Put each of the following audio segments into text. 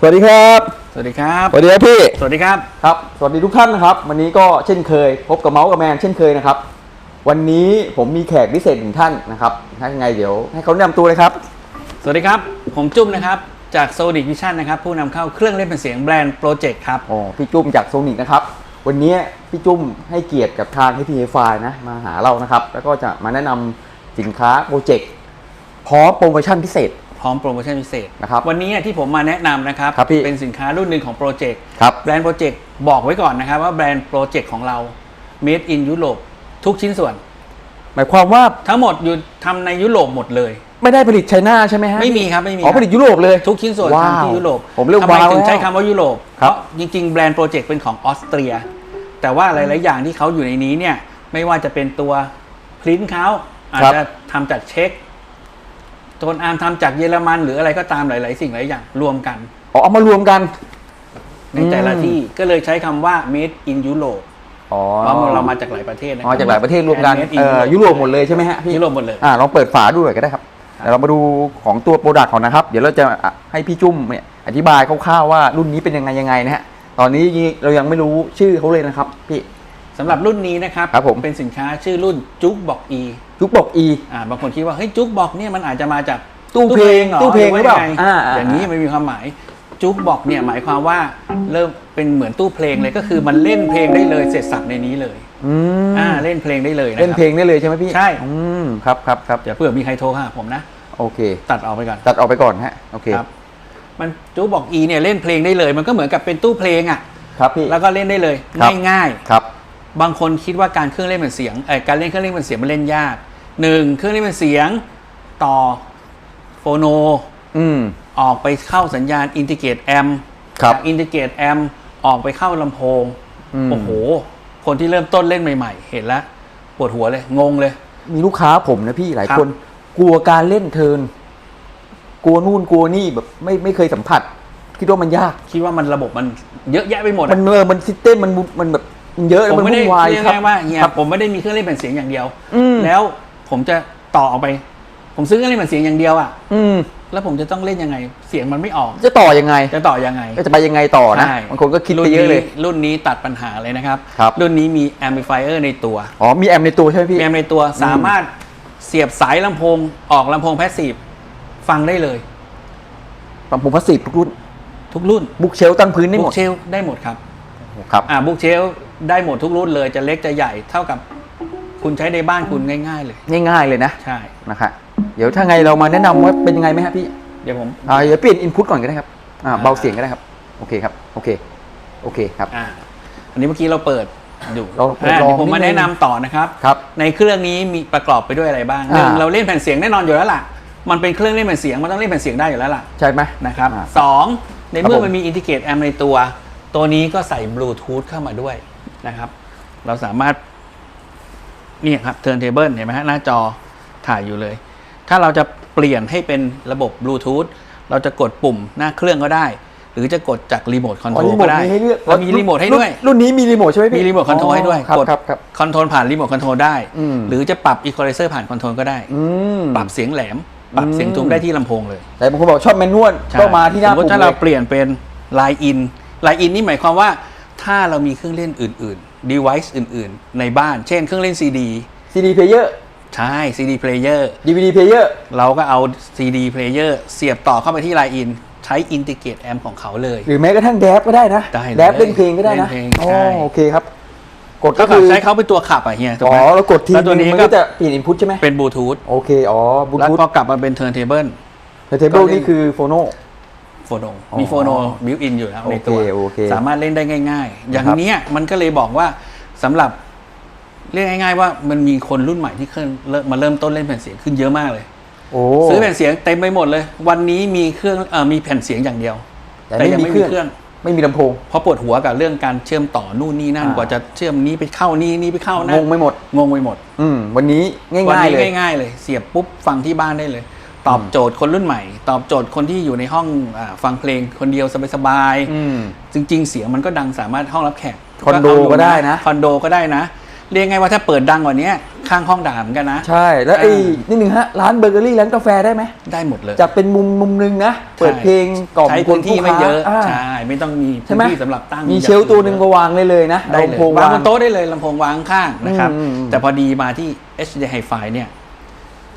สวัสดีครับ สวัสดีครับ สวัสดีครับพี่ สวัสดีครับ ครับ สวัสดีทุกท่านนะครับ วันนี้ก็เช่นเคย พบกับเมาส์กับแมนเช่นเคยนะครับ วันนี้ผมมีแขกพิเศษหนึ่งท่านนะครับถ้ายังไงเดี๋ยวให้เขาแนะนำตัวเลยครับ สวัสดีครับ ผมจุ้มนะครับ จาก Sonic Vision นะครับ ผู้นำเข้าเครื่องเล่นเป็นเสียงแบรนด์โปรเจกต์ครับ อ๋อ พี่จุ้มจากโซนิกนะครับ วันนี้พี่จุ้มให้เกียรติกับทาง h p f i นะ มาหาเรานะครับ แล้วก็จะมาแนะนำสินค้าโปรเจกต์พร้อมโปรโมชั่นพิเศษพ ร้อมโปรโมชั่นพิเศษนะครับวันนี้ที่ผมมาแนะนำนะครับครับพี่เป็นสินค้ารุ่นหนึ่งของโปรเจกต์ครับแบรนด์โปรเจกต์บอกไว้ก่อนนะครับว่าแบรนด์โปรเจกต์ของเรา made in Europe ทุกชิ้นส่วน หมายความว่าทั้งหมดอยู่ทำในยุโรปหมดเลย ไม่ได้ผลิตไชน่าใช่ไหมฮะไม่มีครับไม่มีอ๋อครับผลิตยุโรปเลยทุกชิ้นส่วนว้าวทำที่ยุโรปผมเรียกทำไมว้าวถึงใช้แล้วคำว่ายุโรปครับเพราะจริงๆแบรนด์โปรเจกต์เป็นของออสเตรีย แต่ว่าหลายๆอย่างที่เขาอยู่ในนี้เนี่ยไม่ว่าจะเป็นตัวพริ้นเขาอาจจะทำจากเช็ค โทนอาร์มทำจากเยอรมันหรืออะไรก็ตามหลาย ๆ สิ่งหลายอย่างรวมกัน อ๋อเอามารวมกัน ในแต่ละอืมที่ก็เลยใช้คำว่า made in Europe อ๋อเพราะเรามาจากหลายประเทศนะคอ๋บ อจากหลายประเทศรวมกัน Made in เอ่อยุโรปหมดเลยใช่ไหมฮะพี่ยุโรปหมดเลย อ่าลองเปิดฝาดูหน่อยก็ได้ครับเดี๋ยวเรามาดูของตัวโปรดักต์ก่อนนะครับ เดี๋ยวเราจะอะให้พี่จุ้มเนี่ยอธิบายคร่าวๆว่ารุ่นนี้เป็นยังไงยังไงนะฮะ ตอนนี้เรายังไม่รู้ชื่อเขาเลยนะครับพี่ สำหรับรุ่นนี้นะครับครับผมเป็นสินค้าชื่อรุ่นจุกบอก E จุกบอก E อ่าบางคนคิดว่าเฮ้ยจุกบอกเนี่ยมันอาจจะมาจากตู้เพลงหรอตู้เพลงหรือเปล่าว่ยังไงอ่าอ่าอย่างนี้ไม่มีความหมายจุกบอกเนี่ยหมายความว่าเริ่มเป็นเหมือนตู้เพลงเลยก็คือมันเล่นเพลงได้เลยเสร็จสับในนี้เลยอืมอ่าเล่นเพลงได้เลยนะครับเล่นเพลงได้เลยใช่ไหมพี่ใช่อืมครับครับครับเดี๋ยวเผื่อมีใครโทรหาผมนะโอเค ตัดออกไปก่อนตัดออกไปก่อนฮะโอเคครับมันจุกบอก E เนี่ยเล่นเพลงได้เลย มันก็เหมือนกับเป็นตู้เพลงอะครับพี่แล้วก็เล่นได้เลยครับง่ายครับๆ บางคนคิดว่าการเครื่องเล่นเป็นเสียงเอ่อการเล่นเครื่องเล่นเป็นเสียงมันเล่นยากหนึ่งเครื่องเล่นเป็นเสียงต่อโฟโนอืมออกไปเข้าสัญญาณอินทิเกตแอมครับจากอินทิเกตแอมออกไปเข้าลำโพงอืมโอ้โห คนที่เริ่มต้นเล่นใหม่ ๆ เห็นแล้วปวดหัวเลย งงเลย มีลูกค้าผมนะพี่หลายครับคนกลัวการเล่นเทิร์นกลัวนู่นกลัวนี่แบบไม่ไม่เคยสัมผัส คิดว่ามันยาก คิดว่ามันระบบมันเยอะแยะไปหมด มัอะนเออมันซิสเต็มมันบุมันแบบมัน เยอะแล้วผมมันไม่ได้วุ่นวายเรียกครับง่ายๆว่าเฮียครับผมไม่ได้มีเครื่องเล่นเป็นเสียงอย่างเดียวอืมแล้วผมจะต่อออกไป ผมซื้อเครื่องเล่นเป็นเสียงอย่างเดียวอะ อืมแล้วผมจะต้องเล่นยังไง เสียงมันไม่ออก จะต่อยังไง จะต่อยังไง ก็จะไปยังไงต่อนะใช่บางคนก็คิดไปเยอะเลยรุ่นนี้รุ่นนี้ตัดปัญหาเลยนะครับครับ รุ่นนี้มีแอมพลิฟายเออร์ในตัว อ๋อ มีแอมในตัวใช่ไหมพี่ แอมในตัวสามารถเสียบสายลำโพงออกลำโพงแพสซีฟฟังได้เลยลำโพงพาสซีฟทุกรุ่น ทุกรุ่น บุ๊กเชลตั้งพื้นได้หมบุ๊ดกเชลได้หมดครับ ครับ อ่าบุ๊กเชล ได้หมดทุกรุ่นเลยจะเล็กจะใหญ่เท่ากับ คุณใช้ในบ้านคุณง่าย ๆ เลย ง่ายๆเลยนะใช่ นะครับเดี๋ยวถ้าไงเรามาแนะนำว่าเป็นยังไงไหมฮะพี่เดี๋ยวผม อ่าเดี๋ยวเปลี่ยนอินพุตก่อนก็ได้ครับอ่าอ่าเบาเสียงก็ได้ครับโอเคครับโอเคโอเคครับ อ่าอันนี้เมื่อกี้เราเปิดดูเราเปิดอ่าลองเดี๋ยวผมมานิดนึงแนะนำต่อนะครับ ครับในเครื่องนี้มีประกอบไปด้วยอะไรบ้างหนึ่งอ่า เราเล่นแผ่นเสียงแน่นอนอยู่แล้วล่ะ มันเป็นเครื่องเล่นแผ่นเสียงมันต้องเล่นแผ่นเสียงได้อยู่แล้วล่ะใช่ไหม นะครับอ่าสองในครับเมื่อผม มันมีอินทิเกตแอมในตัว ตัวนี้ก็ใส่บลูทูธเข้ามาด้วย นะครับ เราสามารถนี่ครับเทิร์นเทเบิลเห็นไหมฮะหน้าจอถ่ายอยู่เลย ถ้าเราจะเปลี่ยนให้เป็นระบบบลูทูธเราจะกดปุ่มหน้าเครื่องก็ได้ หรือจะกดจากรีโมทคอนโทอ๋อรลรีโมก็ทได้มีให้เลือกเรามีรีโมทให้ด้วย รุ่นรุ่นนี้มีรีโมทใช่ไหมพี่มีรีโมทคอนโทรลให้ด้วยครับกดครับครับคอนโทรลผ่านรีโมทคอนโทรลได้อืมหรือจะปรับอีควอไลเซอร์ผ่านคอนโทรลก็ได้อืมปรับเสียงแหลมปรับเสียงอืมทุ้มได้ที่ลำโพงเลย แต่บางคนบอกชอบแมนนวลใช่ก็มาที่หน้าสมมปุ่ติมถ้าเลเรายเปลี่ยนเป็น Line In Line In นี่หมายความว่า ถ้าเรามีเครื่องเล่นอื่นๆ device อื่นๆ ในบ้าน เช่นเครื่องเล่น CD ซีดีเพลเยอร์ใช่ CD player ดีวีดีเพลเยอร์เราก็เอา CD player เสียบต่อเข้าไปที่ Line In ใช้ Integrate Amp ของเขาเลย หรือแม้กระทั่งแดบก็ได้นะได้เลยแดบเล่นเพลงก็ได้นะเล่นเพลงอ๋อใช่ โอเคครับ กดก็ก็คืคืออใช้เขาเป็นตัวขับอะเฮียถูกอ๋ไหอมแล้วกดทีแล้วตัวนึนี้งมันก็ก็จะเปลี่ยนอินพุตใช่ไหมเป็นบลูทูธโอเค อ๋อบลูแล้วทูธพอกลับมาเป็น Turntable เทเบิลนี่คือโฟโน โฟโนอ๋อมีโฟโนบิวอินอยู่แล้วในตัวโอเคโอเคสามารถเล่นได้ง่าย ๆ อย่างครับเนี้ยมันก็เลยบอกว่าสำหรับเรียกง่าย ๆ ว่ามันมีคนรุ่นใหม่ที่เครื่องเริ่มมาเริ่มต้นเล่นแผ่นเสียงขึ้นเยอะมากเลยโอ้ซื้อแผ่นเสียงเต็มไปหมดเลย วันนี้มีเครื่องเอ่อมีแผ่นเสียงอย่างเดียว แต่ไม่ยังมีไม่เคมีรื่องเครื่องไม่มีลำโพงเพราะปวดหัวกับเรื่องการเชื่อมต่อนู่นนี่นั่นอ่ากว่าจะเชื่อมนี้ไปเข้านี่นี่ไปเข้านั่งนงไม่หมดงงไปหมด อืมวันนี้ง่วันายๆนี้เลยง่ายๆเลย เสียบปุ๊บฟังที่บ้านได้เลย ตอบโจทย์คนรุ่นใหม่ ตอบโจทย์คนที่อยู่ในห้องอาฟังเพลงคนเดียวสบายอืมๆจริง ๆ เสียงมันก็ดังสามารถห้องรับแขกคอนโดเายู่ก็ได้นะคอนโดก็ได้นะ เรียกไงว่าถ้าเปิดดังกว่านี้ข้างห้องด่าเหมือนกันนะ ใช่ แล้วไอ้อ่านิดนึงฮะ ร้านเบเกอรี่ร้านกาแฟได้ไหม ได้หมดเลย จะเป็นมุมมุมนึงนะ เปิดเพลงกล่อมใช้คพื้นนที่ผู้ไม่ค้าเยอะอ่าใช่ ไม่ต้องมีใช่พื้ไหมนที่สำหรับตั้ง มีเชลฟ์ตัวหนึ่งก็วางเลยเลยนะได้เลยลำโพงวางวางบนโต๊ะได้เลยลำโพงวางข้างนะครับอืมอืมแต่พอดีมาที่ HD Hi-Fi เนี่ย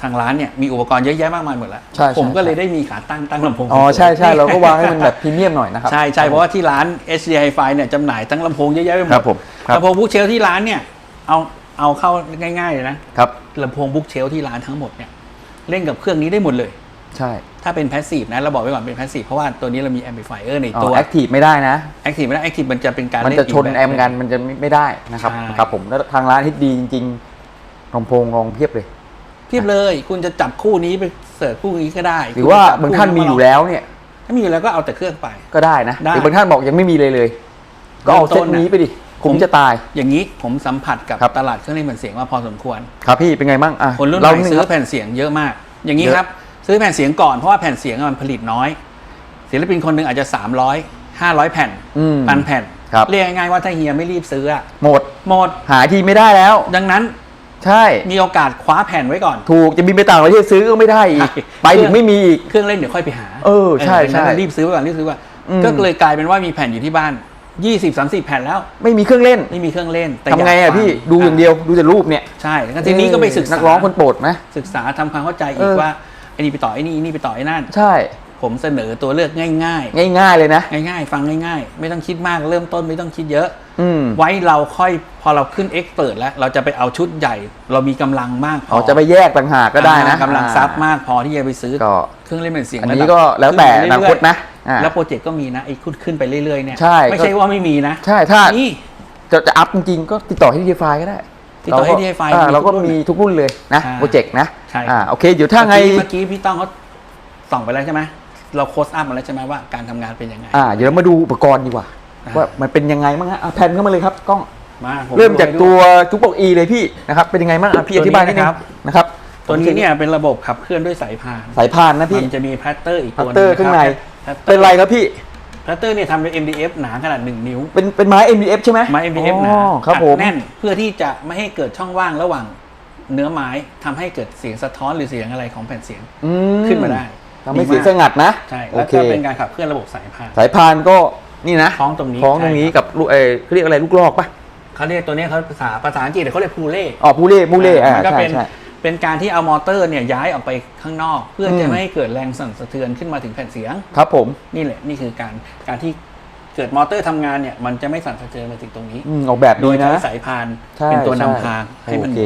ทางร้านเนี่ยมีอุปกรณ์เยอะแยะมากมายหมดแล้ว ใช่ใช่ผมก็เลยใช่ ได้มีขาตั้งตั้งลำโพงอ๋อใช่ใช่สวยๆเราก็วางให้มันแบบพรีเมียมหน่อยนะครับ ใช่ใช่เพราะว่าที่ร้าน HD Hi-Fi เนี่ยจำหน่ายทั้งลำโพงเยอะแยะไปหมดครับผมครับ ลำโพงบุ๊กเชลที่ร้านเนี่ยเอาเอาเข้าง่ายๆเลยนะครับ ลำโพงบุ๊กเชลที่ร้านทั้งหมดเนี่ยเล่นกับเครื่องนี้ได้หมดเลย ใช่ถ้าเป็นแพสซีฟนะเราบอกไว้ก่อนเป็นแพสซีฟเพราะว่าตัวนี้เรามีแอมพลิฟายเออร์ในอ๋ตัวอแอคทีฟไม่ได้นะ แอคทีฟไม่ได้แอคทีฟมันจะเป็นการมันเล่นจะชนกบบแอมกันมันจะไม่ไม่ได้นะครับใช่ ครับผมแล้วทางร้านฮิตดีจริงๆลำโพงรองเพียบเลย เพียบเลย คุณจะจับคู่นี้ไปเสิร์ชคู่นี้ก็ได้หรือว่าคุณจะจับางท่านมีอยู่แล้วเนี่ย ถ้ามีอยู่แล้วก็เอาแต่เครื่องไป ก็ได้นะได้หรือบางท่านบอกยังไม่มีเลยเลย ก็เอาเริ่มต้เซ็ตนน่ะนี้ไปดิคุ้มจะตาย อย่างนี้ผมสัมผัสกับครับตลาดเครื่องเล่นแผ่นเสียงมาพอสมควร ครับพี่เป็นไงบ้างอะคนรุ่นใหเราม่หนึ่งซื้คอรับแผ่นเสียงเยอะมาก อย่างนี้เยอะครับ ซื้อแผ่นเสียงก่อนเพราะว่าแผ่นเสียงมันผลิตน้อย ศิลปินคนหนึ่งอาจจะ 300 500 แผ่นอืมพันแผ่นครับเรียกง่ายๆว่าถ้าเฮียไม่รีบซื้ออะหมดหมดหาทีไม่ได้แล้ว ดังนั้น ใช่ มีโอกาสคว้าแผ่นไว้ก่อน ถูกจะบินไปต่างประเทศซื้อก็ไม่ได้อีกใช่ไปถึงไม่มีอีก เครื่องเล่นเดี๋ยวค่อยไปหา เออ ใช่ดังนั้นใช่รีบซื้อไว้ก่อนรีบซื้อไว้ก่อนอืมก็เลยกลายเป็นว่ามีแผ่นอยู่ที่บ้าน20 30แผ่นแล้ว ไม่มีเครื่องเล่น ไม่มีเครื่องเล่นแต่ทำไงยากอะฟัพี่ดูอย่างเดียวดูแต่รูปเนี่ย ใช่แล้วก็ทีนี้ก็ไปศึกษานักร้องคนโปรดไหมศึกษาทำความเข้าใจอีเอกอว่าไอ้นี่ไปต่อไอ้นี่ไอ้นี่ไปต่อไอ้นั่น ใช่ ผมเสนอตัวเลือกง่ายง่าย ๆ เลยนะๆง่ายๆ ฟังง่ายๆ ไม่ต้องคิดมากเริ่มต้นไม่ต้องคิดเยอะ อืมไว้เราค่อยพอเราขึ้นเอ็กเปิดแล้ว เราจะไปเอาชุดใหญ่ เรามีกำลังมากพอ๋อจะไปแยกต่างหากก็ได้นะอ่ากำลังซับมากพอที่จะไปซื้อก็ เครื่องเล่นเป็นเสียงอันนี้ระดับก็แล้วแต่อขึ้นาไปคเรื่ตอยๆนะอ่า แล้วโปรเจกต์ก็มีนะไอ้ขึ้นขึ้นไปเรื่อยๆเนี่ยใช่ไม่ใช่ว่าไม่มีนะใช่ถ้านี่ จะจะอัพจริงๆก็ติดต่อให้ดีไฟก็ได้ติดต่อให้เราก็ DFI อ่ามีเราก็ทุกรุ่นมีทุกรุ่นเลยนะใช่โปรเจกต์นะใช่ อ่าโอเคเดี๋ยวถ้าไง เมื่อกี้พี่ต้องเขาส่องไปแล้วใช่ไหม เราโค้ดอัพมาแล้วใช่ไหมว่าการทำงานเป็นยังไง อ่าเดี๋ยวเรามาดูอุปกรณ์ดีกว่า อ่า ว่ามันเป็นยังไงบ้างฮะอะแผ่นเข้ามาเลยครับกล้องมาผเริ่มจากดูตัวจุกบอกอีเลยพี่นะครับเป็นยังไงบ้างอะพี่อธิบายนิดนึงตัวนี้นะครับนะครับตัวนี้เนี่ยเป็นระบบขับเคลื่อนด้วยสายพานสายพานนะพี่มันจะมีแพตเตอร์อีกพัตัตวหเตอนึร์ข้างในครับเป็นไรครับพี่แพตเตอร์เนี่ยทำด้วย MDF หนาขนาด 1 นิ้ว เป็นเป็นไม้ MDF ใช่ไหมไม้ MDF หนาอ๋อครับอัดผม แน่นเพื่อที่จะไม่ให้เกิดช่องว่างระหว่างเนื้อไม้ทำให้เกิดเสียงสะท้อนหรือเสียงอะไรของแผ่นเสียงอืขึ้นมาได้ ทำให้ดีมากเสียงสงัดนะใช่โอแล้วเคก็เป็นการขับเคลื่อนระบบสายพาน สายพานก็นี่นะคล้องตรงนี้คล้องตรงนี้ใช่กับลูกเออเขาเรียกอะไรลูกลอกปะเขาเรียกตัวเนี้ยเขาภาษาภาษาอังกฤษเขาเรียกพูเล่อ๋อมูเล่มูเล่อ่ามันก็ใช่เป็นใช่ เป็นการที่เอามอเตอร์เนี่ยย้ายออกไปข้างนอก เพื่ออืจะมไม่ให้เกิดแรงสั่นสะเทือนขึ้นมาถึงแผ่นเสียง ครับผมนี่แหละนี่คือการการที่เกิดมอเตอร์ทำงานเนี่ยมันจะไม่สั่นสะเทือนมาถึงตรงนี้ อืมออกแบบโดดียนะ ใช้สายพานใช่เป็นตัวนำใช่ทางให้มันโอเค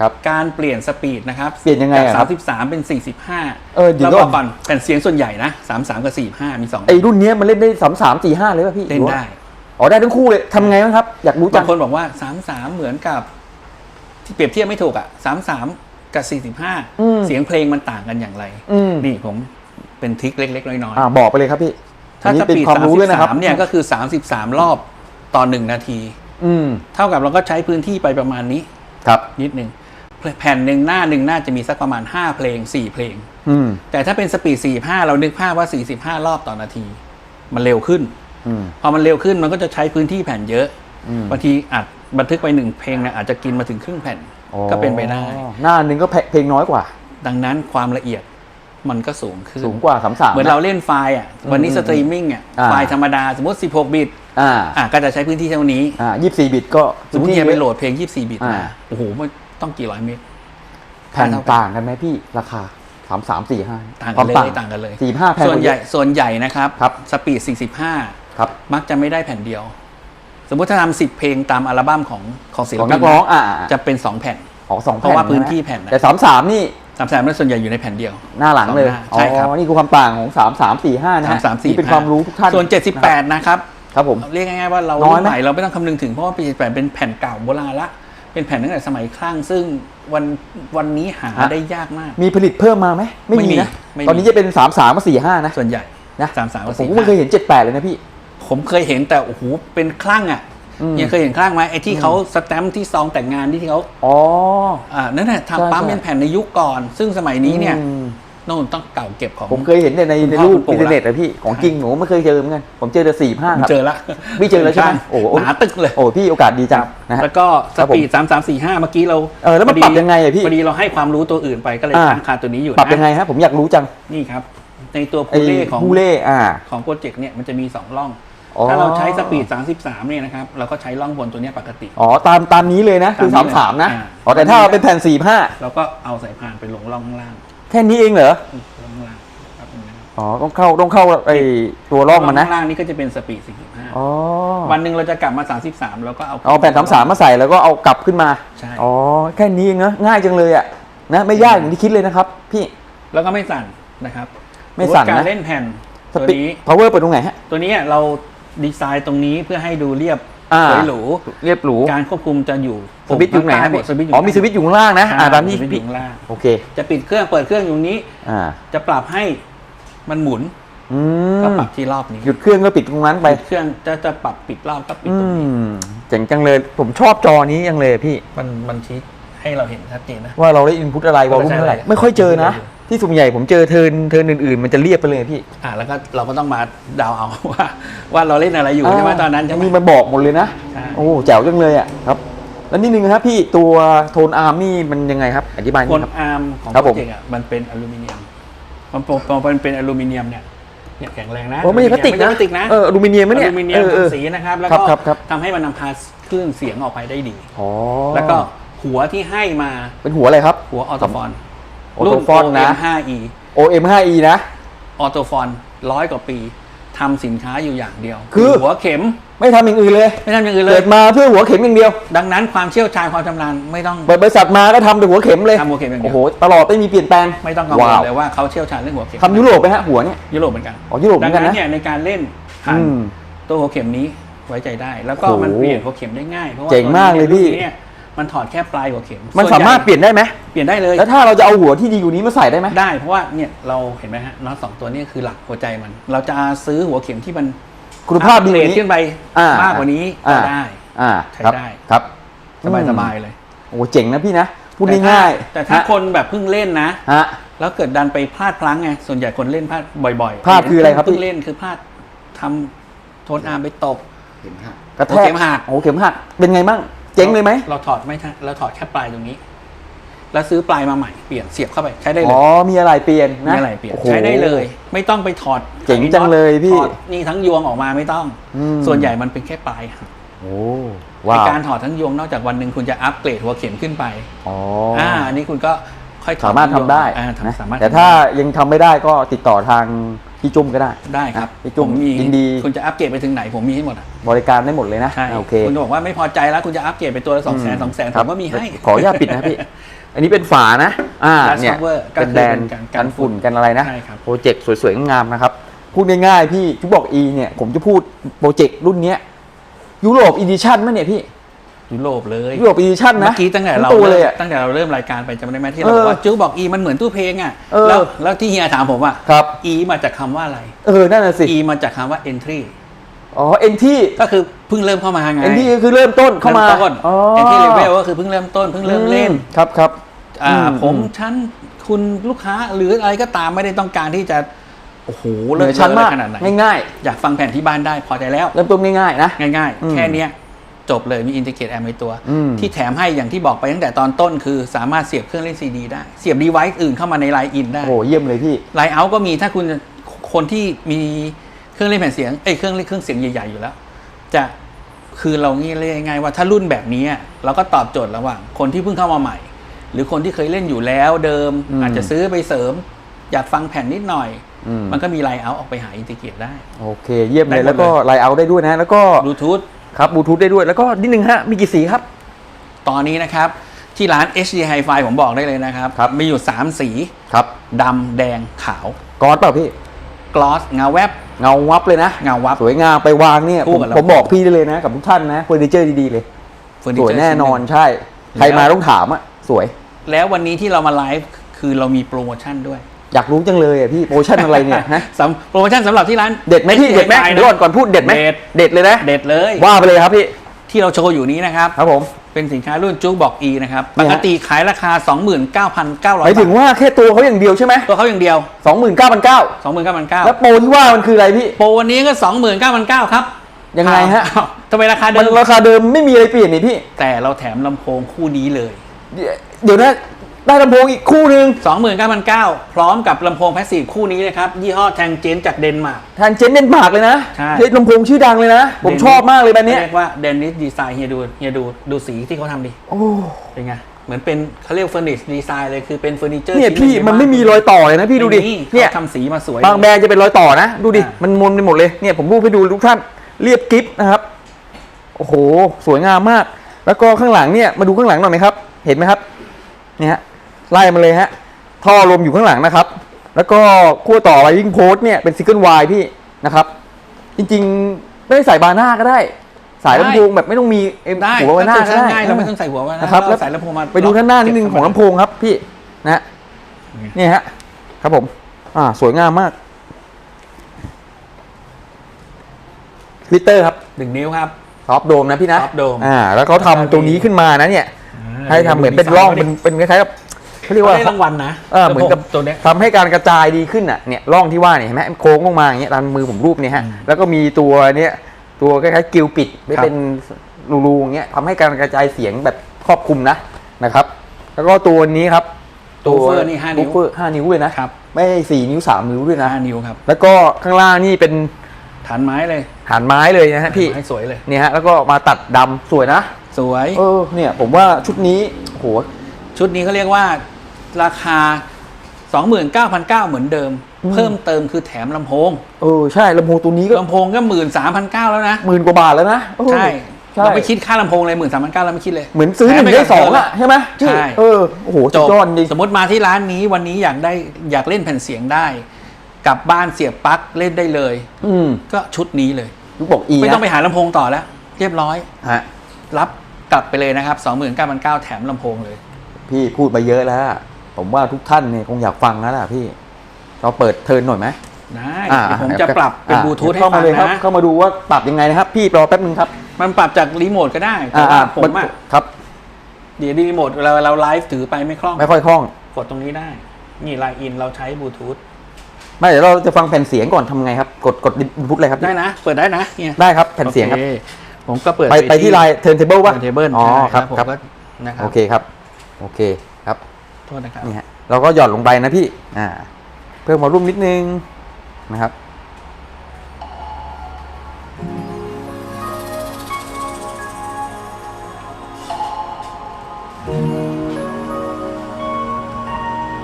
ครับการเปลี่ยนสปีดนะครับเปลี่ยนยังไงอะครับจาก33 เป็น 45 เออเดี๋ยวเราก่บอนอกก่อนแผ่นเสียงส่วนใหญ่นะ 33 กับ 45 มี2ไอ้รุ่นเนี้ยมันเล่นได้สามสามสี่ห้าเลยป่ะพี่เล่นได้ อ๋อได้ทั้งคู่เลยทำไงบ้างครับ อยากรู้จับางงคนบอกว่า 33 เหมือนกับ ที่เปรียบเทียบไม่ถูกอะ33 กับอืม45 เสียงเพลงมันต่างกันอย่างไร อืมนี่ผมเป็นทริคเล็ก ๆ น้อยอ่าบอกไปเลยครับพี่ๆอัถ้านนี้สเป็นปีดความรู้ด้วยนะครับ33เนี่ยก็คือ 33 รอบต่อ 1 นาที อืมเท่ากับเราก็ใช้พื้นที่ไปประมาณนี้ ครับนิดนึง แผ่นหนึ่งหน้าหนึ่งน่าจะมีสักประมาณ 5 เพลง 4 เพลงอืมแต่ถ้าเป็นสปีด 45 เรานึกภาพว่า 45 รอบต่อนาที มันเร็วขึ้นอืมพอมันเร็วขึ้นมันก็จะใช้พื้นที่แผ่นเยอะอืมบางทีอัดบันทึกไปหนึ่งเพลงเนี่ยอาจจะกินมาถึงครึ่งแผ่นอ๋อก็เป็นไปได้ หน้าหนึ่งก็เพลงน้อยกว่า ดังนั้นความละเอียดมันก็สูงขึ้นสูงกว่าสามสามเหมือนเราเล่นไฟล์อะวันนี้อืมสตรีมมิ่งอะอ่าไฟล์ธรรมดาสมมติ 16 บิตอ่าอะก็จะใช้พื้นที่เท่านี้อ่ายี่สิบสี่บิตก็สมมติพื้นเฮียที่ไปโหลดเพลง 24 บิตอ่ามาโอ้โหมัน ต้องกี่ร้อยเมตรแผ่นเท่ากันต่างกันไหมพี่ราคาสามสามสี่ห้าต่างคกัวานมเลยต่างกันเลยสี่ห้าแผ่นส่วนใหญ่ส่วนใหญ่นะครับครับสปีด45ครับมักจะไม่ได้แผ่นเดียว สมมุติถ้าทำสิบเพลงตามอัลบั้มของของศิลของปินักร้องอ่าจะเป็น2แผ่นอ๋อสองเพแผ่นราะว่าพื้นใช่ไหมที่แผ่นนะแต่สามสามนี่สามสามนั้นส่วนใหญ่อยู่ในแผ่นเดียว หน้าหลังเลยสองหน้าใช่ครับอ๋อนี่คือความต่างของสามสามสี่ห้านะสามฮะสามสี่นี่เป็นความรู้ทุกท่านส่วน78นะครับครับผมเรียกง่ายๆว่าเราน้อยไหมใหม่เราไม่ต้องคำนึงถึงเพราะว่าปี78เป็นแผ่นเก่าโบราณละ เป็นแผ่นตั้งแต่สมัยคลั่งซึ่งวันวันนี้หาได้ยากมาก มีผลิตเพิ่มมาไหมไม่ไม่มีมีนะไม่มีตอนนี้จะเป็นสามสามกับสี่ห้านะส่วนใหญ่นะสามสามกับผมสี่ก็ไม่เคยเห็นเจ็ดแปดเลยนะพี่ ผมเคยเห็นแต่โอ้โหเป็นคลั่งอะอืมยังเคยเห็นคลั่งไหมไอ้ที่เขาสแตมป์ที่ซองแต่งงานที่เขาอ๋ออ่านั่นแหละใช่ทำปั๊มใช่เป็นแผ่นในยุคก่อน ซึ่งสมัยนี้เนี่ยอืมโน่นต้องเก่าเก็บของ ผมเคยเห็นแต่ในคุณในพ่อรูปคุณปู่อินเทอร์เน็ตอะพี่ของจริงหนูไม่เคยเจอเหมือนกันผมเจอแต่สี่ห้าผมครับเจอละพี่เจอแล้วใช่ไหมโอ้โหหนาตึกเลยโอ้พี่โอกาสดีจังนะฮะแล้วก็สครับผมปีดสามสามสี่ห้าเมื่อกี้เราเออแล้วมันพดีปรับยังไงอะพี่พอดีเราให้ความรู้ตัวอื่นไปก็เลยอ่าค้างคาตัวนี้อยู่ปรับนะยังไงฮะผมอยากรู้จังนี่ครับ ในตัวไอ้พูเล่ของผู้เล่อ่าของโปรเจกต์เนี่ยมันจะมี2ร่องอ๋อถ้าเราใช้สปีด 33 เนี่ยนะครับ เราก็ใช้ร่องบนตัวเนี้ยปกติ อ๋อ ตามตามนี้เลยนะ คือตาสามมนี้สามนะอ่าอ๋อ แต่ถ้าเอาเป็นแผ่นสี่ห้าเราก็เอาสายพานไปลงร่องข้างล่าง แค่นี้เองเหรอร่องข้างล่างครับตรงนี้อ๋อต้องเข้าต้องเข้าไอ้ตัวร่องมันนะข้างล่างนี่ก็จะเป็นสปีดอ๋อ45วันหนึ่งเราจะกลับมา 33 แล้วก็เอาเอาแผ่นสามสามมาใส่แล้วก็เอากลับขึ้นมาใช่อ๋อแค่นี้เองนะง่ายจังเลยอะนะไม่ยากอย่างที่คิดเลยนะครับ พี่แล้วก็ไม่สั่นนะครับ ไม่สั่นนะการเล่นแผ่นสตัวปีดนี้ power เปิดตรงไหนฮะตัวนี้เราดีไซน์ตรงนี้เพื่อให้ดูเรียบอ่าสวยหรูเรียบหรูการควบคุมจะอยู่ สวิตช์อยู่ไหนฮะหมดสวิตช์อยู่อ๋อมีสวิตช์อยู่ข้างล่างนะอ่าตามที่สวิตช์อพี่ยู่ข้างล่างโอเคจะปิดเครื่องเปิดเครื่องอยู่นี้ อ่าจะปรับให้มันหมุนอืก็มปรับที่รอบนี้หยุดเครื่องก็ปิดตรงนั้นไปปิดเครื่องจะจะปรับปิดรอบก็ปิดอืตรงนี้มเจ๋งจังเลยผมชอบจอนี้จังเลยพี่ มันมันชี้ให้เราเห็นชัดเจนนะ ว่าเราได้อินพุตอะไรวอลลุ่มเท่าไหร่ใช่ไม่ค่อยเจอนะใช่ที่ส่วนใหญ่ผมเจอเทิร์นเทิร์นอื่นๆ มันจะเรียบไปเลยพี่อ่าแล้วก็เราก็ต้องมาเดาเอาว่า ว่าเราเล่นอะไรอยู่ใช่ไหมตอนนั้นใช่ไหม มีมันบอกหมดเลยนะ ใช่ โอ้แจ๋วจังเลยอะครับ แล้วนิดนึงนะครับพี่ตัวโทนอาร์มนี่มันยังไงครับ อธิบายนิดคนครับ อาร์มของครับโปผรมเจกต์อะมันเป็นอลูมิเนียมมันพอพอมันเป็นอลูมิเนียมเนี่ยเนี่ยแข็งแรงนะโอ้ไม่ใช่พลาสติกไม่ใช่นะพลาสติกนะเอออลูมิเนียมไหมเนี่ยอลูมิเนียเอมอเออ ทำสีนะครับ แล้วครัก็บครับครับ ทำให้มันนำพาคลื่นเสียงออกไปได้ดี อ๋อแล้วก็หัวที่ให้มาเป็นหัวอะไรครับ หัวออโตฟอนออโตฟอนนะ 5e OM5E นะ ออโตฟอนร้อยกว่าปี ทำสินค้าอยู่อย่างเดียว คือ หัวเข็มไม่ทำอย่างอื่นเลย ไม่ทำอย่างอื่นเลเกิย ดมาเพื่อหัวเข็มอย่างเดียว ดังนั้นความเชี่ยวชาญความชำนาญไม่ต้อง เปิดบริษัทมาก็ทำแต่หัวเข็มเลยทำหัวเข็มอย่างเดีโอ้ยวโห ตลอดไม่มีเปลี่ยนแปลงไม่ต้องกังวลว้าวเลยว่าเขาเชี่ยวชาญเรื่องหัวเข็มทำยุโรปไหมฮะหัวเนี่ย ยุโรปเหมือนกันอ๋อยุโรปเหมืดัองนกันนั้นนะเนี่ยในการเล่นผ่านอืมตัวหัวเข็มนี้ไว้ใจได้ แล้วก็โอ้โหมันเปลี่ยนหัวเข็มได้ง่ายเพราะว่าเจ๋งมากเลยพี่ ตัวนี้เนี่ย มันถอดแค่ปลายหัวเข็มมันส่วสามารถใหญ่เปลี่ยนได้ไหมเปลี่ยนได้เลย แล้วถ้าเราจะเอาหัวที่ดีกว่านี้มาใส่ได้ไหมได้เพราะว่าเนี่ยเราเห็นไหมฮะน็อตสองตัวนี้คือหลักหัวใจมัน เราจะซื้อหัวเข็มที่มันคุณภาพดีกเรว่าทนี้ขึ้นไปอ่ามมากกว่านี้อ่าก็ได้อ่าใช้ครับได้ครับสบายอืมสบายเลยโอ้เจ๋งนะพี่นะพูดแต่ถ้ง่ายแต่ถ้าคนแบบเพิ่งเล่นนะๆฮะแล้วเกิดดันไปพลาดพลั้งไงส่วนใหญ่คนเล่นพลาดบ่อยๆพลาดคืออะไรครับพี่เพิ่งเล่นคือพลาดทำโทนอาร์มไปตกกระแทโอ้กเข็มหักโอ้เข็มหักเป็นไงบ้าง เจ๋งเลยไหม เราถอดไม่ทันเราถอดแค่ปลายตรงนี้ แล้วซื้อปลายมาใหม่เปลี่ยนเสียบเข้าไปใช้ได้เลอ๋ยอมีอะไรเปลี่ยนนะมีอะไรเปลี่ยนโอ้โห ใช้ได้เลย ไม่ต้องไปถอดเจ๋งจังเลยพี่ถอดนี่ทั้งยวงออกมาไม่ต้อง อืม ส่วนใหญ่มันเป็นแค่ปลายหักโอ้ในว้าวการถอดทั้งยวงนอกจากวันหนึ่งคุณจะอัปเกรดหัวเข็มขึ้นไปอ๋ออ่าอันนี้คุณก็ค่อยถอดสามารถทำได้อ่านะสามารถแต่ทำถ้าได้ยังทำไม่ได้ก็ติดต่อทาง พี่จุ้มก็ได้ได้ครับนะพี่จุ้มผมมียินดีคุณจะอัปเกรดไปถึงไหนผมมีให้หมดอะบริการได้หมดเลยนะใช่โอเคคุณจะบอกว่าไม่พอใจแล้วคุณจะอัปเกรดไปตัวละสองแสนสองแสนคผรับมก็มีให้ขออนุญาตปิดนะพี่ อันนี้เป็นฝานะอ่า Glass เนี่ย cover ก็เป็นคือแบรนเป็ด์นการกันฝุ่นกันกันอะไรนะใช่ครับโปรเจกต์สวยๆงามๆนะครับพูดง่ายๆพี่ทุกบอก E เนี่ยผมจะพูดโปรเจกต์รุ่นเนี้ยยุโรปอีดิชั่นมั้ยเนี่ยพี่ ยุโรปเลยยุโรปอีดิชั่นนะเมื่อกี้ตั้งแต่ทั้เราตัวเริ่เลยมอะตั้งแต่เราเริ่มรายการไปจำได้ไหมที่เราเออบอกว่าจูบอกอีมันเหมือนตู้เพลงอะเออแล้วแล้วที่เฮียถามผมอะครับอีมาจากคำว่าอะไรเออนั่นน่ะสิอีมาจากคำว่า entry อ๋อเอ็นที่ก็คือเพิ่งเริ่มเข้ามาไงเอ็นที่คือเริ่มต้นเข้ามาริ่ต้นอ๋อ entry level ก็คือเพิ่งเริ่มต้นเพิ่งเริ่มเล่นอืครับครับอ่าอืผมชั้นคุณลูกค้าหรืออะไรก็ตามไม่ได้ต้องการที่จะโอ้โหเหเลินืศอชั้นเลมายกขนาดไหนง่ายอยากฟังแผ่นที่บ้านได้พอใจแล้วๆเริ่มต้นง่ายๆนะง่ายอืมๆแค่เนี้ย จบเลยมีอินทิเกรตแอมในตัวอืมที่แถมให้อย่างที่บอกไปตั้งแต่ตอนต้นคือสามารถเสียบเครื่องเล่นซีดีได้ เสียบดีไวซ์อื่นเข้ามาในไลน์อินได้โอ้โหเยี่ยมเลยพี่ไลน์เอาก็มีถ้าคุณคนที่มีเครื่องเล่นแผ่นเสียงเอ้ยเครื่องเล่นเครื่องเสียงใหญ่ๆอยู่แล้ว จะคือเรางี้เรียกง่ายๆว่าถ้ารุ่นแบบนี้อะเราก็ตอบโจทย์ระหว่างคนที่เพิ่งเข้ามาใหม่ หรือคนที่เคยเล่นอยู่แล้วเดิมอืมอาจจะซื้อไปเสริม อยากฟังแผ่นนิดหน่อยอืมมันก็มีไลน์เอาออกไปหาอินทิเกรตได้ โอเค เยี่ยมเลได้ยหมดแล้วก็เลยไลน์เอาได้ด้วยนะ แล้วก็บลูทูธ ครับบลูทูธได้ด้วยแล้วก็นิดนึงฮะมีกี่สีครับ ตอนนี้นะครับที่ร้าน HD Hi-Fi ผมบอกได้เลยนะครับครับ มีอยู่ 3 สีครับดำแดงขาวกอดเปล่าพี่กลอสเงาแวบเงาวับเลยนะเงาวับ สวยงามไปวางเนี่ยคู่ผมกับเรา ผมบอกพี่ได้เลยนะ กับทุกท่านนะเฟอร์นิเจอร์ดีๆเลยเฟอร์นิสเจวยร์แน่นอนชิ้หง ใช่ ใครมาต้องถามอะ สวย แล้ววันนี้ที่เรามาไลฟ์คือเรามีโปรโมชั่นด้วย อยากรู้จังเลยอะพี่โปรโมชั่นอะไรเนี่ยฮะสำโปรโมชั่นสำหรับที่ร้านเด็ดไหมพี่ HD เด็ดไหม Hi-Fi เดี๋ยวก่อนก่อนพูดเด็ดไหมเด็ด เด็ดเลยนะเด็ดเลยว่าไปเลยครับพี่ที่เราโชว์อยู่นี้นะครับครับผมเเป็นสินค้ารุ่นจูบอก E นะครับปเนี่ยกฮะติขายราคา 29,900หมายถึงบาทว่าแค่ตัวเขาอย่างเดียวใช่ไหมตัวเขาอย่างเดียวสองหมื่นเก้าพันเก้า29,900แล้วโปรที่ว่ามันคืออะไรพี่โปรวันนี้ก็ 29,900ครับยังไงฮะอ้าวทำไมราคาเดิมันมราคาเดิมไม่มีอะไรเปลี่ยนนี่พี่ แต่เราแถมลำโพงคู่นี้เลย เดี๋ยวเดี๋ยวนะ ได้ลำโพงอีกคู่หนึ่ง29,900 พร้อมกับลำโพงแพสซีฟคู่นี้นะครับ ยี่ห้อแทงเจนจากเดนมาร์ก แทนเจนเดนมาร์กเลยนะใช่ เฮ้ยลำโพงชื่อดังเลยนะ ผมชอบมากเลยแบรนด์เนี้ยเรียกว่าเดนิสดีไซน์เฮียดูเฮียดูดูสีที่เขาทำดิ โอ้เป็นไง เหมือนเป็นเขาเรียกเฟอร์นิชดีไซน์เลยคือเป็นเฟอร์นิเจอร์เนี่ยชิ้พี่ใใมันไม่มีรอยต่อเลยนะพี่ดูดิไม่มีเนี่ยเขาทำสีมาสวย บางแบรนด์จะเป็นรอยต่อนะ ดูดิ อ่ามัมันมนไปหมดเลยเนี่ยผมรูปให้ดูทุกท่านเรียบกริฟนะครับ โอ้โห สวยงามมาก แล้วก็ข้างหลังเนี่ยมาดูข้างหลังหน่อยไหมครับ เห็นไหมครับเนี่ยฮะ ไล่มาเลยฮะ ท่อลมอยู่ข้างหลังนะครับ แล้วก็ขั้วต่อไวริงโพสเนี่ยเป็นซิงเกิลวายพี่นะครับ จริงๆไม่ได้ใส่บาร์หน้าก็ได้ สายลำโพงแบบไม่ต้องมีเอ็มได้หัวไว้หน้าก็ก็ได้ง่ายเราไม่ต้องใส่หัวไว้นะครับแล้วใส่ลำโพงมาไปดูด้านหน้านิดนึงของลำโพงครับ พี่นะฮะนี่ฮะครับผม อ่า สวยงามมากลิตเตอร์ครับหนึ่งนิ้วครับท็อปโดมนะพี่นะ Top Dome อ่า แล้วเขาทำตัวนี้ขึ้นมานะเนี่ย ให้ทำเหมือนเป็นร่องเป็นเป็นคล้ายๆกับ เขาเรียกว่าว่าได้รางวัลนะเออเหมือนกับลำโพงตัวเนี้ยทำให้การกระจายดีขึ้นอะเนี่ยร่องที่ว่าเนี่ยเห็นไหมโค้งลงมาอย่างเงี้ยตามมือผมรูปเนี่ยฮะอืมแล้วก็มีตัวเนี้ยตัวคล้ายๆกิลปิดไม่ครับเป็นรูๆอย่างเงี้ยทำให้การกระจายเสียงแบบครอบคลุมนะนะครับ แล้วก็ตัวนี้ครับ ตัวเฟอร์นี่ห้านิ้วเฟอร์ห้านิ้วเลยนะครับไม่สี่นิ้วสามนิ้วด้วยนะห้านิ้วครับแล้วก็ข้างล่างนี่เป็นฐานไม้เลยฐานไม้เลยนะฮะพี่ให้สวยเลยเนี่ยฮะแล้วก็มาตัดดำสวยนะ สวยเออเนี่ยผมว่าชุดนี้โอ้โหชุดนี้เขาเรียกว่า ราคา 29,900เหมือนเดิมอืมเพิ่มเติมคือแถมลำโพงเออใช่ลำโพงตัวนี้ก็ลำโพงก็13,900แล้วนะหมื่นกว่าบาทแล้วนะเออใช่ใช่เราไม่คิดค่าลำโพงเลย13,900เราไม่คิดเลย เหมือนซื้อหนึ่งได้สองอะใช่ไหมพี่ใช่เออโอ้โหจสุดบยอดจริงสมมติมาที่ร้านนี้วันนี้อยากได้อยากเล่นแผ่นเสียงได้ กลับบ้านเสียบปลั๊กเล่นได้เลย อืมก็ชุดนี้เลยลูกบอกอีไม่ต้องไปนะหาลำโพงต่อแล้ว เรียบร้อยฮะรับกลับไปเลยนะครับ 29,900แถมลำโพงเลย พี่พูดมาเยอะแล้วอะ ผมว่าทุกท่านเนี่ยคงอยากฟังแล้วล่ะพี่ เราเปิดเทิร์นหน่อยไหมได้อ่าเดี๋ยวผมจะปรับเป็นอ่าบลูทูธให้เข้าฟัมางเลยครับนะเข้ามาดูว่าปรับยังไงนะครับ พี่รอแป๊บนึงครับ มันปรับจากรีโมทก็ได้แต่ว่าผมอะครับ เดี๋ยวรีโมทเราเราไลฟ์ถือไปไม่คล่อง ไม่ค่อยคล่อง กดตรงนี้ได้ นี่ไลน์อินเราใช้บลูทูธไม่เดี๋ยวเราจะฟังแผ่นเสียงก่อนทำไงครับ กดกดดิพุทเลยครับ ได้นะ เปิดได้นะเนี่ยได้ครับแผ่นเสียงครับโอผมก็เปิดไปไปที่ไลน์เทิร์นเทเบิลป่ะเทเบิลอ๋อครับผมครับก็นะครับโอเคครับ โอเคครับ โทษนะครับนี่ฮะเราก็หย่อนลงไปนะพี่อ่าเพิ่มวอลลุ่มนิดนึงนะครับ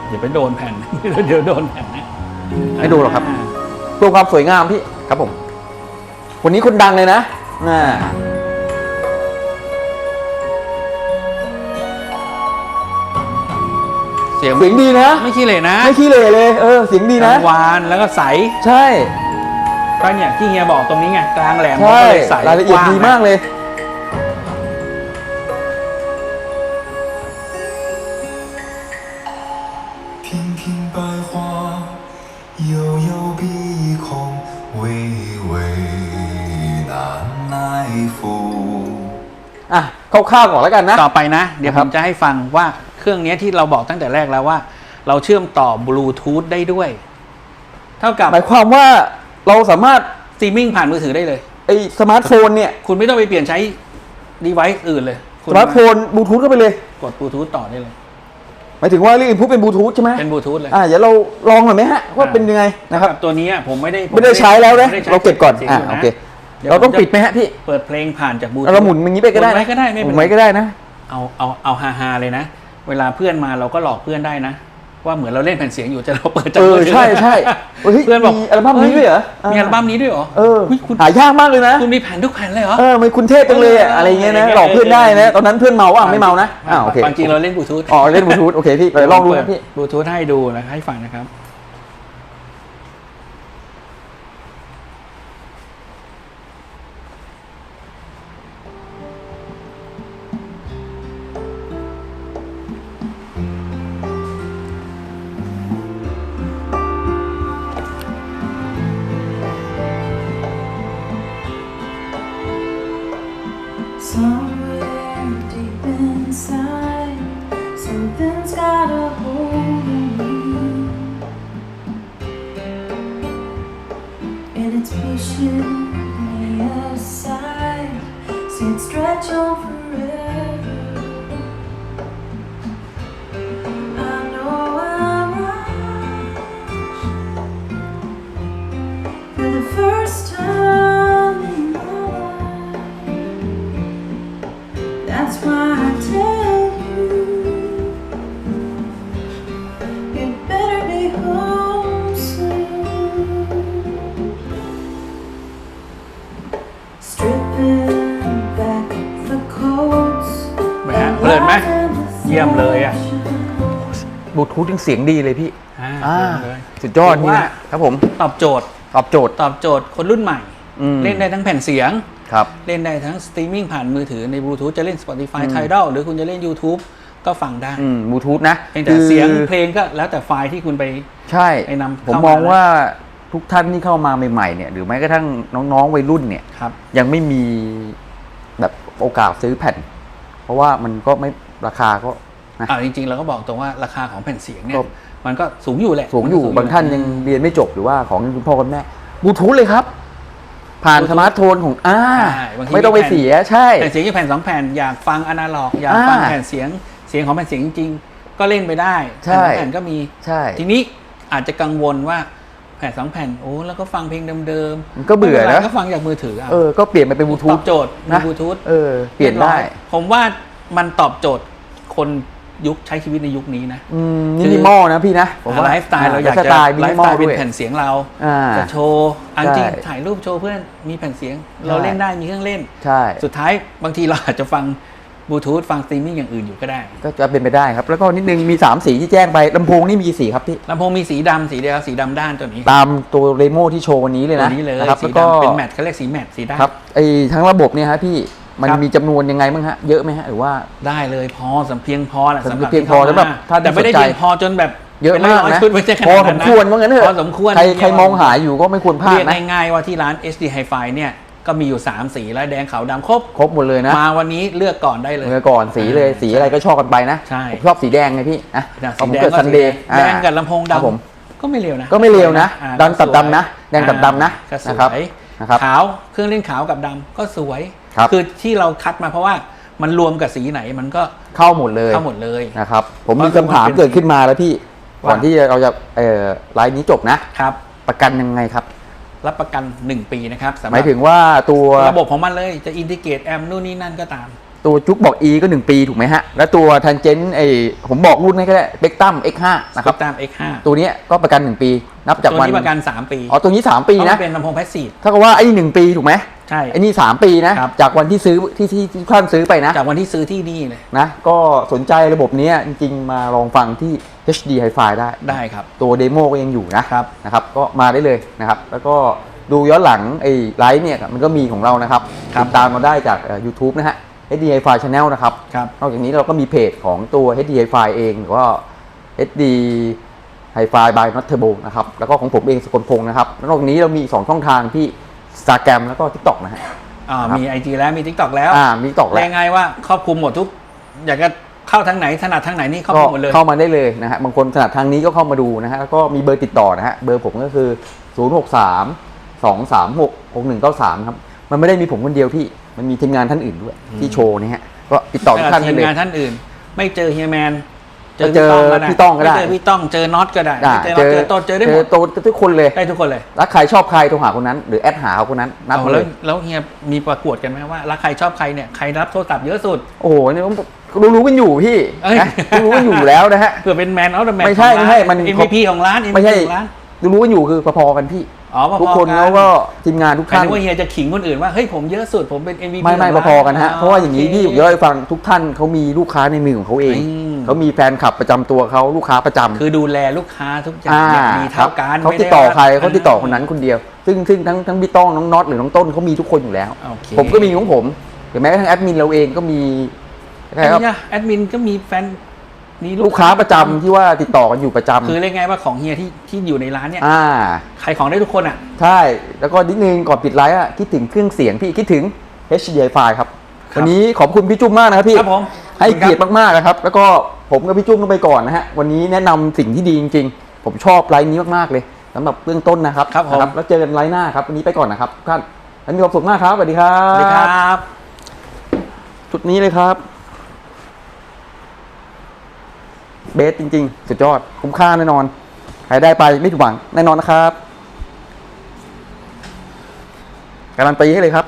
เดี๋ยวไปโดนแผ่น เดี๋ยวโดนแผ่นนะไม่ดูหรอกครับเพื่อความสวยงามพี่ครับผม วันนี้คนดังเลยนะน่า สียง เสียงดีนะ ไม่ขี้เหร่นะ ไม่ขี้เหร่เลย เออ เสียงดีนะ กลางวานแล้วก็ใส ใช่ ก็เนี่ยที่เฮียบอกตรงนี้ไงกลางแหลม ใช่ ก็เลยใส รายละเอียด กว้ง ดีมากเลย 片片百花，悠悠碧空，巍巍难耐负。 อ่ะคร่าวๆก่อนแล้วกันนะ ต่อไปนะ เดี๋ยว นะค ผ รับ มจะให้ฟังว่า เครื่องเนี้ยที่เราบอกตั้งแต่แรกแล้วว่า เราเชื่อมต่อบลูทูธได้ด้วย เท่ากับหมายความว่าเราสามารถสตรีมมิ่งผ่านมือถือได้เลยไอสมาร์ทโฟนเนี่ย คุณไม่ต้องไปเปลี่ยนใช้ดีไวซ์อื่นเลยคุสณมาร์ทโฟนบลูทูธเข้าไปเลย กดบลูทูธต่อได้เลยหมายถึงว่าเรื่องอินพุตเป็นบลูทูธใช่ไหมเป็นบลูทูธเลยอ่าเดี๋ยวเราลองหน่อยไหมฮะว่าเป็นยังไงนะครับตัวเนี้ยผมไม่ได้ไม่ได้ใช้แล้วนะไม่ได้ใช้เราเก็บก่อนสียงอ่ายู่นะโอเคดี๋ยวเราต้องผจะปิดไหมฮะพี่เปิดเพลงผ่านจากบลูทูธเราหมุนอย่างนี้ไปก็ได้หมุนนะไว้ก็ได้ไม่หเป็มุนนไรไว้ก็ได้นะ เอาเอาเอาฮาฮาๆเลยนะ เวลาเพื่อนมาเราก็หลอกเพื่อนได้นะ ว่าเหมือนเราเล่นแผ่นเสียงอยู่จะเราเปิดจากเออมืถืใช่ใช่เฮ้ยเพื่อนบอกมีอัลบั้มนี้ด้วยเหรอฮ้มีอัลบั้มนี้ด้วยเหรอเออฮ้ยคุณหายากมากเลยนะคุณมีแผ่นทุกแผ่นเลยเหรอเออมันคุณเทพจังเลยอะอะไรเงี้ยนะเออหลอกเพื่อนได้นะเออตอนนั้นเพื่อนเมาอะไม่เมานะอ่าโอเคความจริงเราเล่นบลูทูธอ๋อเล่นบลูทูธโอเคพี่ไปลองดูนะพี่บลูทูธให้ดูนะให้ฟังนะครับ Something's got a hold of me And it's pushing me aside. Said stretch over บลูทูธยังเสียงดีเลยพี่อ่าอ่าเลย สุดยอดถืนี่ว่า นะครับผมตอบโจทย์ตอบโจทย์ ตอบโจทย์คนรุ่นใหม่ อืม เล่นได้ทั้งแผ่นเสียง ครับ เล่นได้ทั้งสตรีมมิ่งผ่านมือถือในบลูทูธจะเล่น Spotify Tidal หรือคุณจะเล่น YouTube ก็ฟังได้อืมบลูทูธนะเพียงแต่เสียงเพลงก็แล้วแต่ไฟล์ที่คุณไป ใช่ไปนำผมเข้ามองนะว่าทุกท่านที่เข้ามาใหม่ๆเนี่ย หรือแม้กระทั่งน้องๆวัยรุ่นเนี่ย ครับ ยังไม่มีแบบโอกาสซื้อแผ่น เพราะว่ามันก็ไม่ราคาก็ นะอ่าจริงๆเราก็บอกตรงว่าราคาของแผ่นเสียงเนี่ครัยบมันก็สูงอยู่แหละสูงอยู่มับางท่านยังเรียนไม่จบหรือว่าของคุณพ่อคุณแม่บลูทูธเลยครับ ผ่านสมาร์ทโฟนของอ่าใช่บางทีไม่ต้องไปแผ่นเสียใช่แผ่นเสียงแค่แผ่นสองแผ่นอยากฟังอนาล็อก อยากฟังอ่าแผ่นเสียงเสียงของแผ่นเสียงจริง ๆ ก็เล่นไปได้ใช่แผ่นสองแผ่นก็มีใช่ทีนี้อาจจะกังวลว่าแผ่นสองแผ่นโอ้แล้วก็ฟังเพลงเดิมๆมันก็เบื่อไม่ป็ไรนะก็ฟังจากมือถือเอาเออก็เปลี่ยนมาเป็นบลูทูตธอบโจทย์มีนะบลูทูธเออเปลี่ยนได้รีบร้อผมว่ามันตอบโจทย์คน ยุคใช้ชีวิตในยุคนี้นะอืมคือมินิมอลนะพี่นะผมว่าไลฟ์สไตล์เราอยากสจะไตล์มิไลนิฟ์มสอไตลล์เป็ด้นวยแผ่นเสียงเราอ่าจะโชว์อันจริงใช่ถ่ายรูปโชว์เพื่อนมีแผ่นเสียงใช่เราเล่นได้มีเครื่องเล่นใช่สุดท้ายบางทีเราอาจจะฟังบลูทูธฟังสตรีมมิ่งอย่างอื่นอยู่ก็ได้ ก็จะเป็นไปได้ครับ แล้วก็นิดนึงมี 3 สีที่แจ้งไปลำโพงนี่มีกี่สีครับพี่ลำโพงมีสีดำสีเดียวสีดำด้านตัวนี้ ตามตัวเรโมที่โชว์วันนี้เลยตัวนะนี้เลยนะครับสีแล้วก็ดำเป็นแมทเขาเรียกสีแมทสีดำครับไอ้ทั้งระบบเนี่ยฮะพี่ มันครับมีจำนวนยังไงบ้างฮะ เยอะไหมฮะ หรือว่า ได้เลยพอสำเพียงพอแหละสำหรับสำหรับเพียงพอที่ข้สำหรับมท่านที่แต่ไม่ได้สนใจ เพียงพอจนแบบเยอะป็นมากร้นะชุดไม่ใช่ขพอนาดสนั้นมนะควรว่างั้นเถอะพอสมควรใครใครมองหาอยู่ก็ไม่ควรพลาดเรียกนะง่ายๆว่าที่ร้าน SD Hi-Fi เนี่ยก็มีอยู่ 3 สีแล้วแดงขาวดำครบ ครบหมดเลยนะมาวันนี้เลือกก่อนได้เลย เมื่อก่อนสีเลยสีอะไรก็ชอบกันไปนะใช่ ผมชอบสีแดงไงพี่นะนะเอาสีผมแดงเกิดก็ซันสีเดแดย์งแดงกับลำโพงครับผมดำก็ไม่เร็วนะก็ไม่เร็วนะอ่าดังตับก็สวยดำนะแดงตับดำนะก็สนะครับวยนะครับ ขาวเครื่องเล่นขาวกับดำก็สวย ครับอที่เราคัดมาเพราะว่ามันรวมกับสีไหนมันก็เข้าหมดเลยเข้าหมดเลย นะครับ ผมเพมีราะคำถามมันเป็นเกิดขึ้นมาแล้วพี่ว่า ก่อนที่เราจะเอ่อไลน์นี้จบนะครับ ประกันยังไงครับ รับประกัน 1 ปีนะครับสำหหรัมายบถึงว่าตัวระบบของมันเลยจะอินทิเกรตแอมนู่นนี่นั่นก็ตาม ตัวจุกบอก E ก็ 1 ปีถูกไหมฮะ แล้วตัวทันเจนไอผมบอกรุ่นให้ก็ได้เบกตัม X5 นะครับตาม X5 ตัวเนี้ยก็ประกัน 1 ปี นับจากตัววันนี้ประกัน 3 ปีอ๋อตัวนี้ 3 ปีเพราะนะมันเป็นลำโพงแพสซีฟ ถ้ากับว่าไอ้นี่หนึ่งปีถูกไหม ใช่ ไอ้นี่ 3 ปีนะ ครับ จากวันที่ซื้อที่ที่ที่ท่านซื้อไปนะจากวันที่ซื้อที่นี่เลยนะ ก็สนใจระบบเนี้ยจริงๆ มาลองฟังที่ HD Hi-Fi ได้ ได้ครับ ตัวเดโมก็ยังอยู่นะครับ นะครับ ก็มาได้เลยนะครับ แล้วก็ดูย้อนหลังไอ้ไลฟ์เนี่ยมันก็มีของเรานะครับครับ ติดตามมาได้จากเอ่อ YouTube นะฮะ HD Hi-Fi Channel นะครับ ครับ นอกจากนี้เราก็มีเพจของตัว HD Hi-Fi เองหรือว่า HD Hi-Fi by Not Turbo นะครับ แล้วก็ของผมเองสกลพงศ์นะครับแล้วนอกจากนี้เรามีอีกสองช่องทางที่ Instagram แล้วก็ TikTok นะฮะ อ่าครับ มี IG แล้วมี TikTok แล้วอ่ามี TikTok แล้วแรงไงว่าครอบคลุมหมดทุก อยากจะเข้าทางไหนถนัดทางไหนนี่ครอบก็คลุมหมดเลย เข้ามาได้เลยนะฮะบางคนถนัดทางนี้ก็เข้ามาดูนะฮะแล้วก็มีเบอร์ติดต่อนะฮะเบอร์ผมก็คือ 0 6 3 2 3 6 6 1 9 3ครับมันไม่ได้มีผมคนเดียวที่มันมีทีมงานท่านอื่นด้วยที่โชว์นี่ฮะก็ติดต่อทุกท่านทีได้มเลย งานท่านอื่น ไม่เจอเฮียแมนก็ เจอพี่ต้องก็ได้ม่เจอพี่ต้องเจอน็อตก็ได้ได้เจอน็อตเจอต้นเจอได้หมดเจอทุกคนเลย ได้ทุกคนเลยรักใครชอบใครโทรหาคนนั้น หรือแอดหาเขาคนนั้นนัดเอามาเลแล้วย แล้วเฮียมีประกวดกันไหมว่ารักใครชอบใครเนี่ยใครรับโทรศัพท์เยอะสุด โอ้โหเนี่ยรู้รู้ๆกันอยู่พี่เอ้ย นะรู้ๆกันอยู่แล้วนะฮะเพื่อเป็นแมนเอาแต่แมนไม่ใช่ไม่ใช่มัน MVP ของร้าน MVP ไม่ใช่ของร้าน รู้ๆกันอยู่คือพอๆกันพี่ อ๋อพอๆทุกคนกันแล้วก็ทีมงานทุกหมายท่านถึงว่าเฮียจะขิงคนอื่นว่าเฮ้ยผมเยอะสุดผมเป็น MVP ไม่ไม่ขงร้านพอๆกันฮะ เพราะว่าอย่างนี้โคพี่ผมจะเล่าให้ฟังทุกท่านเขามีลูกค้าในมือของเขาเอง อืม เขามีแฟนคลับประจำตัวเขาลูกค้าประจำคือดูแลลูกค้าทุกอย่างอ่าอย่างดีครัเท่าบกันเขาไม่ติดไต่อใครว่เขาติดต่อคนนั้นคนเดียว ซึ่งซึ่งทั้งทั้งพี่ต้องน้องน็อตหรือน้องต้นเขามีทุกคนอยู่แล้ว โอเค ผมก็มีของผมหรือแม้กระทั่งแอดมินเราเองก็มีใช่ครับ เนี่ยแอดมินก็มีแฟน มีลูกค้าประจำที่ว่าติดต่อกันอยู่ประจำคือเรียกไงว่าของเฮียที่ที่อยู่ในร้านเนี่ยอ่า ขายของได้ทุกคนอะ ใช่ แล้วก็นิดนึงก่อนปิดไลฟ์อะคิดถึงเครื่องเสียงพี่คิดถึง HDI ครับ ครับ วันนี้ขอบคุณพี่จุ้มมากนะครับพี่ ครับผมให้ขอบคุณครับเกียรติมากๆนะครับ แล้วก็ผมกับพี่จุ้มต้องไปก่อนนะฮะ วันนี้แนะนำสิ่งที่ดีจริงๆ ผมชอบไลฟ์นี้มากๆเลยสำหรับเบื้องต้นนะครับครับผม นะแล้วเจอกันไลน์หน้าครับ วันนี้ไปก่อนนะครับทุกท่านและมีความสุขมากครับสวัสดีครับสวัสดีครับชุดนี้เลยครับ เบสจริง ๆ สุดยอด คุ้มค่าแน่นอน ใครได้ไปไม่ผิดหวังแน่นอนนะครับ การันตีให้เลยครับ